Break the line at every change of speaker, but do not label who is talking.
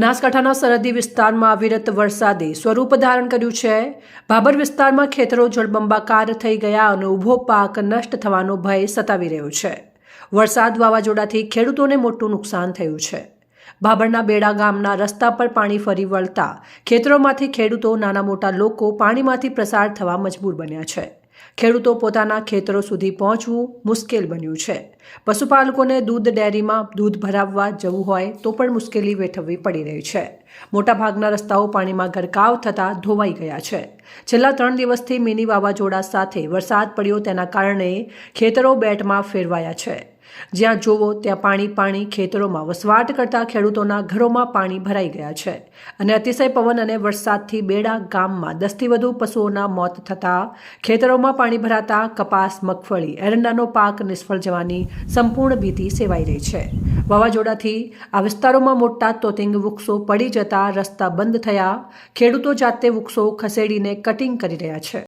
બનાસકાંઠાના સરહદી વિસ્તારમાં અવિરત વરસાદે સ્વરૂપ ધારણ કર્યું છે. ભાબર વિસ્તારમાં ખેતરો જળબંબાકાર થઈ ગયા અને ઊભો પાક નષ્ટ થવાનો ભય સતાવી રહ્યો છે. વરસાદ વાવાઝોડાથી ખેડૂતોને મોટું નુકસાન થયું છે. ભાબરના બેડા ગામના રસ્તા પર પાણી ફરી વળતા ખેતરોમાંથી ખેડૂતો નાના મોટા લોકો પાણીમાંથી પ્રસાર થવા મજબૂર બન્યા છે. ખેડૂતો પોતાના ખેતરો સુધી પહોંચવું મુશ્કેલ બન્યું છે. પશુપાલકોને દૂધ ડેરીમાં દૂધ ભરાવવા જવું હોય તો પણ મુશ્કેલી વેઠવવી પડી રહી છે. મોટાભાગના રસ્તાઓ પાણીમાં ગરકાવ થતાં ધોવાઈ ગયા છે. છેલ્લા ત્રણ દિવસથી મિની વાવાઝોડા સાથે વરસાદ પડ્યો તેના કારણે ખેતરો બેટમાં ફેરવાયા છે. જ્યાં જોવો ત્યાં પાણી પાણી ખેતરોમાં વસવાટ કરતા ખેડૂતોના ઘરોમાં પાણી ભરાઈ ગયા છે. અને અતિશય પવન અને વરસાદથી બેડા ગામમાં દસથી વધુ પશુઓના મોત થતાં ખેતરોમાં પાણી ભરાતા કપાસ, મગફળી, એરંડાનો પાક નિષ્ફળ જવાની સંપૂર્ણ ભીતિ સેવાઈ રહી છે. વાવાઝોડાથી આ વિસ્તારોમાં મોટા તોતિંગ વૃક્ષો પડી જતા રસ્તા બંધ થયા. ખેડૂતો જાતે વૃક્ષો ખસેડીને કટિંગ કરી રહ્યા છે.